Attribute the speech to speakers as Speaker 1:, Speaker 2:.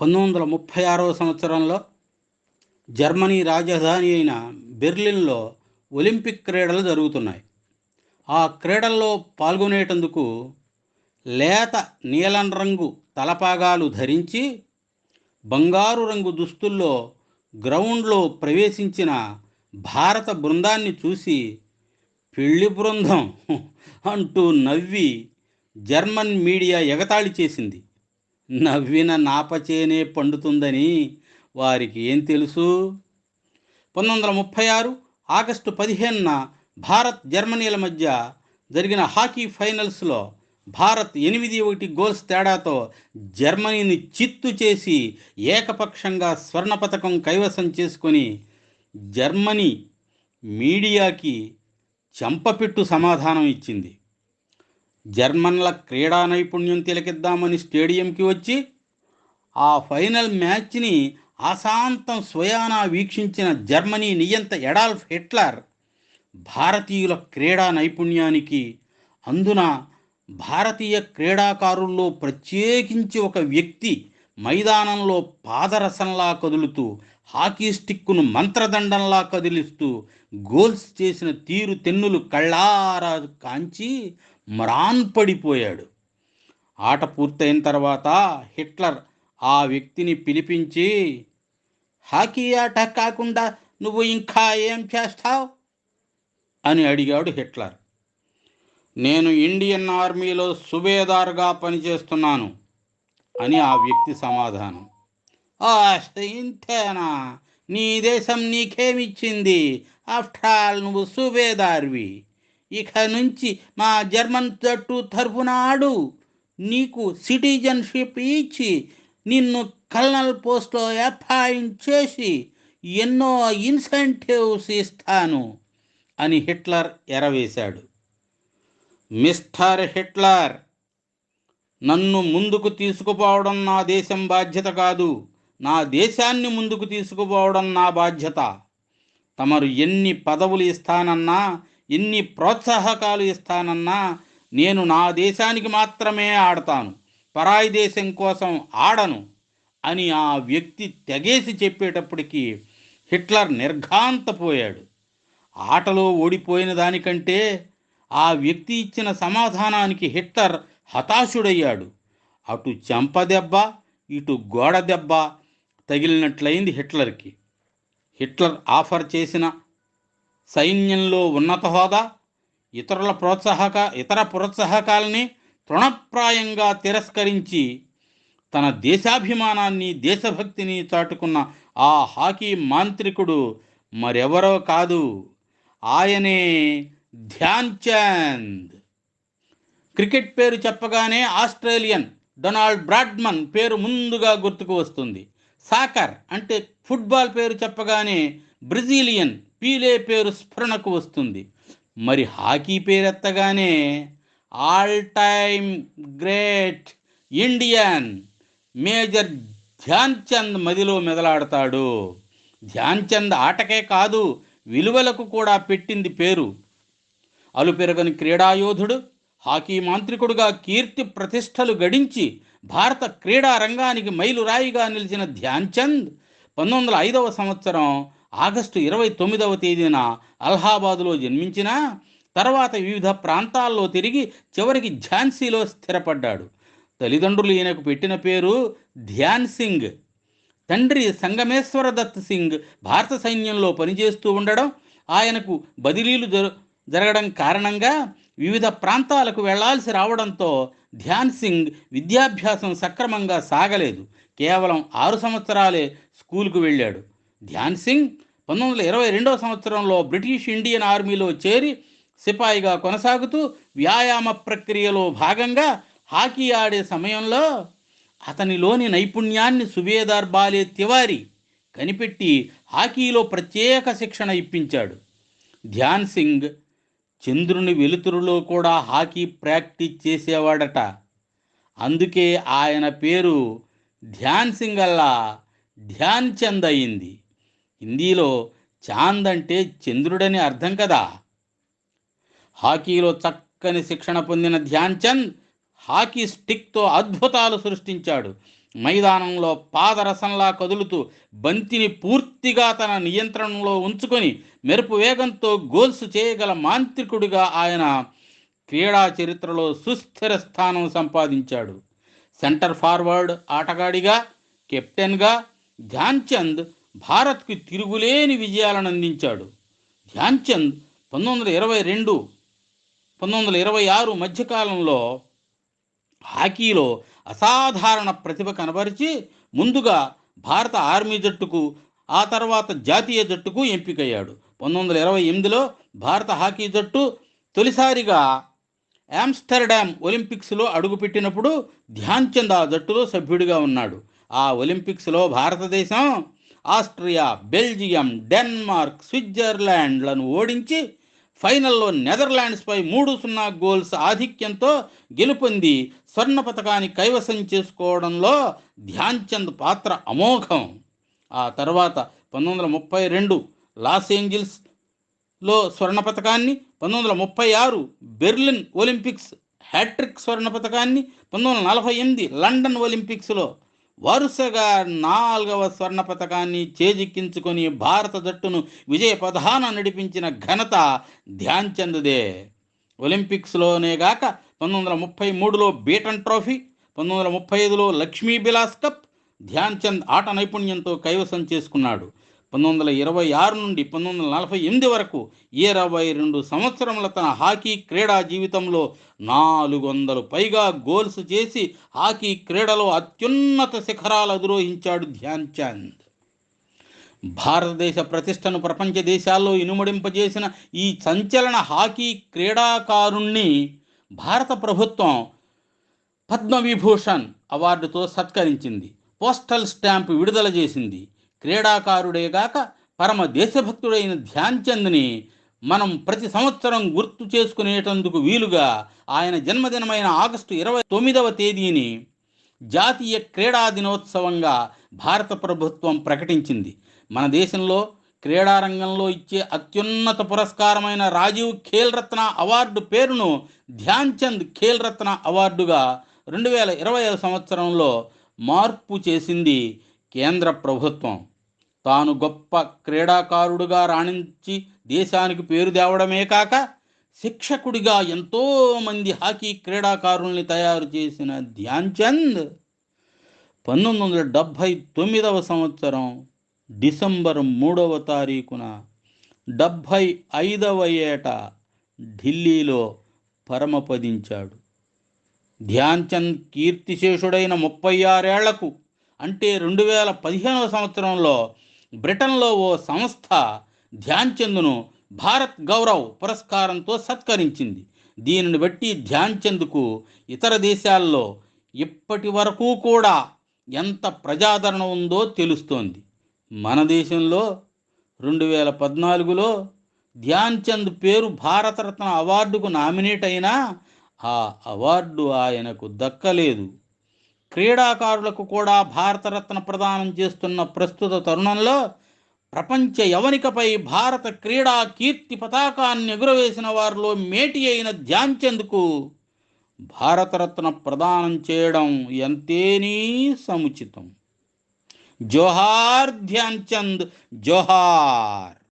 Speaker 1: పంతొమ్మిది వందల ముప్పై ఆరవ సంవత్సరంలో జర్మనీ రాజధాని అయిన బెర్లిన్లో ఒలింపిక్ క్రీడలు జరుగుతున్నాయి. ఆ క్రీడల్లో పాల్గొనేటందుకు లేత నీలం రంగు తలపాగాలు ధరించి బంగారు రంగు దుస్తుల్లో గ్రౌండ్లో ప్రవేశించిన భారత బృందాన్ని చూసి పెళ్ళి బృందం అంటూ నవ్వి జర్మన్ మీడియా ఎగతాళి చేసింది. నవ్విన నాపచేనే పండుతుందని వారికి ఏం తెలుసు? పంతొమ్మిది వందల ముప్పై ఆరు ఆగస్టు పదిహేనున భారత్ జర్మనీల మధ్య జరిగిన హాకీ ఫైనల్స్లో భారత్ ఎనిమిది ఒకటి గోల్స్ తేడాతో జర్మనీని చిత్తు చేసి ఏకపక్షంగా స్వర్ణ పథకం కైవసం చేసుకొని జర్మనీ మీడియాకి చెంపపెట్టు సమాధానం ఇచ్చింది. జర్మన్ల క్రీడా నైపుణ్యం తిలకిద్దామని స్టేడియంకి వచ్చి ఆ ఫైనల్ మ్యాచ్ని అశాంతం స్వయానా వీక్షించిన జర్మనీ నియంత ఎడాల్ఫ్ హిట్లర్ భారతీయుల క్రీడా నైపుణ్యానికి అందున భారతీయ క్రీడాకారుల్లో ప్రత్యేకించి ఒక వ్యక్తి మైదానంలో పాదరసంలా కదులుతూ హాకీ స్టిక్కును మంత్రదండంలా కదిలిస్తూ గోల్స్ చేసిన తీరు తెన్నులు కళ్ళారా కాంచి మ్రాన్ పడిపోయాడు. ఆట పూర్తయిన తర్వాత హిట్లర్ ఆ వ్యక్తిని పిలిపించి హాకీ ఆట కాకుండా నువ్వు ఇంకా ఏం చేస్తావు? అని అడిగాడు హిట్లర్. నేను ఇండియన్ ఆర్మీలో సుబేదార్గా పనిచేస్తున్నాను అని ఆ వ్యక్తి సమాధానం. "ఆ, ఇంతేనా? నీ దేశం నీకేమిచ్చింది? ఆఫ్టర్ ఆల్ నువ్వు సుబేదార్వి. ఇక నుంచి మా జర్మన్ జట్టు తరపునాడు నీకు సిటిజన్షిప్ ఇచ్చి నిన్ను కల్నల్ పోస్ట్లో అపాయింట్ చేసి ఎన్నో ఇన్సెంటివ్స్ ఇస్తాను అని హిట్లర్ ఎరవేశాడు. మిస్టర్ హిట్లర్ నన్ను ముందుకు తీసుకుపోవడం నా దేశం బాధ్యత కాదు. నా దేశాన్ని ముందుకు తీసుకుపోవడం నా బాధ్యత. తమరు ఎన్ని పదవులు ఇస్తానన్నా ఎన్ని ప్రోత్సాహకాలు ఇస్తానన్నా నేను నా దేశానికి మాత్రమే ఆడతాను. పరాయి దేశం కోసం ఆడను అని ఆ వ్యక్తి తెగేసి చెప్పేటప్పటికీ హిట్లర్ నిర్ఘాంతపోయాడు. ఆటలో ఓడిపోయిన దానికంటే ఆ వ్యక్తి ఇచ్చిన సమాధానానికి హిట్లర్ హతాశుడయ్యాడు. అటు చెంపదెబ్బ ఇటు గోడ దెబ్బ తగిలినట్లయింది హిట్లర్కి. హిట్లర్ ఆఫర్ చేసిన సైన్యంలో ఉన్నత హోదా ఇతరుల ప్రోత్సాహక ఇతర ప్రోత్సాహకాలని తృణప్రాయంగా తిరస్కరించి తన దేశాభిమానాన్ని దేశభక్తిని చాటుకున్న ఆ హాకీ మాంత్రికుడు మరెవరో కాదు ఆయనే ధ్యాన్ చంద్. క్రికెట్ పేరు చెప్పగానే ఆస్ట్రేలియన్ డొనాల్డ్ బ్రాడ్మన్ పేరు ముందుగా గుర్తుకు వస్తుంది. సాకర్ అంటే ఫుట్బాల్ పేరు చెప్పగానే బ్రెజిలియన్ పీలే పేరు స్ఫురణకు వస్తుంది. మరి hockey పేరెత్తగానే all time great Indian major Dhyan Chand మదిలో మెదలాడతాడు. ధ్యాన్ చంద్ ఆటకే కాదు విలువలకు కూడా పెట్టింది పేరు. అలుపెరగని క్రీడాయోధుడు హాకీ మాంత్రికుడుగా కీర్తి ప్రతిష్టలు గడించి భారత క్రీడా రంగానికి మైలురాయిగా నిలిచిన ధ్యాన్ చంద్ పంతొమ్మిది వందల ఐదవ సంవత్సరం ఆగస్టు ఇరవై తొమ్మిదవ తేదీన అలహాబాదులో జన్మించిన తర్వాత వివిధ ప్రాంతాల్లో తిరిగి చివరికి ఝాన్సీలో స్థిరపడ్డాడు. తల్లిదండ్రులు ఈయనకు పెట్టిన పేరు ధ్యాన్ సింగ్. తండ్రి సంగమేశ్వర దత్ సింగ్ భారత సైన్యంలో పనిచేస్తూ ఉండడం ఆయనకు బదిలీలు జరగడం కారణంగా వివిధ ప్రాంతాలకు వెళ్ళాల్సి రావడంతో ధ్యాన్ సింగ్ విద్యాభ్యాసం సక్రమంగా సాగలేదు. కేవలం ఆరు సంవత్సరాలే స్కూల్కు వెళ్ళాడు. ధ్యాన్ సింగ్ పంతొమ్మిది వందల ఇరవై రెండవ సంవత్సరంలో బ్రిటిష్ ఇండియన్ ఆర్మీలో చేరి సిపాయిగా కొనసాగుతూ వ్యాయామ ప్రక్రియలో భాగంగా హాకీ ఆడే సమయంలో అతనిలోని నైపుణ్యాన్ని సుబేదార్ బాలే తివారీ కనిపెట్టి హాకీలో ప్రత్యేక శిక్షణ ఇప్పించాడు. ధ్యాన్ సింగ్ చంద్రుని వెలుతురులో కూడా హాకీ ప్రాక్టీస్ చేసేవాడట. అందుకే ఆయన పేరు ధ్యాన్ సింగ్ అల్లా ధ్యాన్ చంద్ అయింది. హిందీలో చాంద్ అంటే చంద్రుడని అర్థం కదా. హాకీలో చక్కని శిక్షణ పొందిన ధ్యాన్ చంద్ హాకీ స్టిక్తో అద్భుతాలు సృష్టించాడు. మైదానంలో పాదరసంలా కదులుతూ బంతిని పూర్తిగా తన నియంత్రణలో ఉంచుకొని మెరుపు వేగంతో గోల్స్ చేయగల మాంత్రికుడిగా ఆయన క్రీడా చరిత్రలో సుస్థిర స్థానం సంపాదించాడు. సెంటర్ ఫార్వర్డ్ ఆటగాడిగా కెప్టెన్గా ధ్యాన్చంద్ భారత్కు తిరుగులేని విజయాలను అందించాడు. ధ్యాన్చంద్ పంతొమ్మిది వందల ఇరవై రెండు పంతొమ్మిది వందల ఇరవై ఆరు మధ్యకాలంలో హాకీలో అసాధారణ ప్రతిభ కనబరిచి ముందుగా భారత ఆర్మీ జట్టుకు ఆ తర్వాత జాతీయ జట్టుకు ఎంపికయ్యాడు. పంతొమ్మిది వందల ఇరవై ఎనిమిదిలో భారత హాకీ జట్టు తొలిసారిగా ఆమ్స్టర్డామ్ ఒలింపిక్స్లో అడుగుపెట్టినప్పుడు ధ్యాన్చంద్ ఆ జట్టులో సభ్యుడిగా ఉన్నాడు. ఆ ఒలింపిక్స్లో భారతదేశం ఆస్ట్రియా బెల్జియం డెన్మార్క్ స్విట్జర్లాండ్లను ఓడించి ఫైనల్లో నెదర్లాండ్స్పై మూడు సున్నా గోల్స్ ఆధిక్యంతో గెలుపొంది స్వర్ణ పథకాన్ని కైవసం చేసుకోవడంలో ధ్యాన్చంద్ పాత్ర అమోఘం. ఆ తర్వాత పంతొమ్మిది వందల ముప్పై రెండు లాస్ ఏంజిల్స్లో స్వర్ణ పథకాన్ని పంతొమ్మిది వందల ముప్పై ఆరు బెర్లిన్ ఒలింపిక్స్ హ్యాట్రిక్ స్వర్ణ పథకాన్ని పంతొమ్మిది వందల నలభై ఎనిమిది లండన్ ఒలింపిక్స్లో వరుసగా నాలుగవ స్వర్ణ పథకాన్ని చేజిక్కించుకొని భారత జట్టును విజయ ప్రధాన నడిపించిన ఘనత ధ్యాన్ చంద్దే ఒలింపిక్స్లోనే గాక పంతొమ్మిది వందల ముప్పై మూడులో బీటన్ ట్రోఫీ పంతొమ్మిది వందల ముప్పై ఐదులో లక్ష్మీ బిలాస్ కప్ ధ్యాన్ చంద్ ఆట నైపుణ్యంతో కైవసం చేసుకున్నాడు. పంతొమ్మిది వందల ఇరవై ఆరు నుండి పంతొమ్మిది వందల నలభై ఎనిమిది వరకు ఇరవై రెండు సంవత్సరముల తన హాకీ క్రీడా జీవితంలో నాలుగు వందలు పైగా గోల్స్ చేసి హాకీ క్రీడలో అత్యున్నత శిఖరాలు అధిరోహించాడు ధ్యాన్ చంద్. భారతదేశ ప్రతిష్టను ప్రపంచ దేశాల్లో ఇనుమడింపజేసిన ఈ సంచలన హాకీ క్రీడాకారుణ్ణి భారత ప్రభుత్వం పద్మవిభూషణ్ అవార్డుతో సత్కరించింది. పోస్టల్ స్టాంప్ విడుదల చేసింది. క్రీడాకారుడేగాక పరమ దేశభక్తుడైన ధ్యాన్ చంద్ని మనం ప్రతి సంవత్సరం గుర్తు చేసుకునేటందుకు వీలుగా ఆయన జన్మదినమైన ఆగస్టు ఇరవై తొమ్మిదవ తేదీని జాతీయ క్రీడా దినోత్సవంగా భారత ప్రభుత్వం ప్రకటించింది. మన దేశంలో క్రీడారంగంలో ఇచ్చే అత్యున్నత పురస్కారమైన రాజీవ్ ఖేల్ రత్న అవార్డు పేరును ధ్యాన్ చంద్ ఖేల్ రత్న అవార్డుగా రెండు వేల ఇరవై సంవత్సరంలో మార్పు చేసింది కేంద్ర ప్రభుత్వం. తాను గొప్ప క్రీడాకారుడుగా రాణించి దేశానికి పేరు తేవడమే కాక శిక్షకుడిగా ఎంతో మంది హాకీ క్రీడాకారుల్ని తయారు చేసిన ధ్యాన్ చంద్ పంతొమ్మిది వందల డెబ్భై తొమ్మిదవ సంవత్సరం డిసెంబర్ మూడవ తారీఖున డెబ్భై ఐదవ ఏట ఢిల్లీలో పరమపదించాడు. ధ్యాన్ చంద్ కీర్తిశేషుడైన ముప్పై ఆరేళ్ళకు అంటే రెండు వేల పదిహేనవ సంవత్సరంలో బ్రిటన్లో ఓ సంస్థ ధ్యాన్ చంద్ను భారత్ గౌరవ్ పురస్కారంతో సత్కరించింది. దీనిని బట్టి ధ్యాన్ చంద్కు ఇతర దేశాల్లో ఇప్పటి వరకు కూడా ఎంత ప్రజాదరణ ఉందో తెలుస్తోంది. మన దేశంలో రెండు వేల పద్నాలుగులో ధ్యాన్ చంద్ పేరు భారతరత్న అవార్డుకు నామినేట్ అయినా ఆ అవార్డు ఆయనకు దక్కలేదు. క్రీడాకారులకు కూడా భారతరత్న ప్రదానం చేస్తున్న ప్రస్తుత తరుణంలో ప్రపంచ యవనికపై భారత క్రీడా కీర్తి పతాకాన్ని ఎగురవేసిన వారిలో మేటి అయిన ధ్యాన్ చంద్కు భారతరత్న ప్రదానం చేయడం ఎంతేనీ సముచితం. జోహార్ ధ్యాన్ చంద్ జోహార్.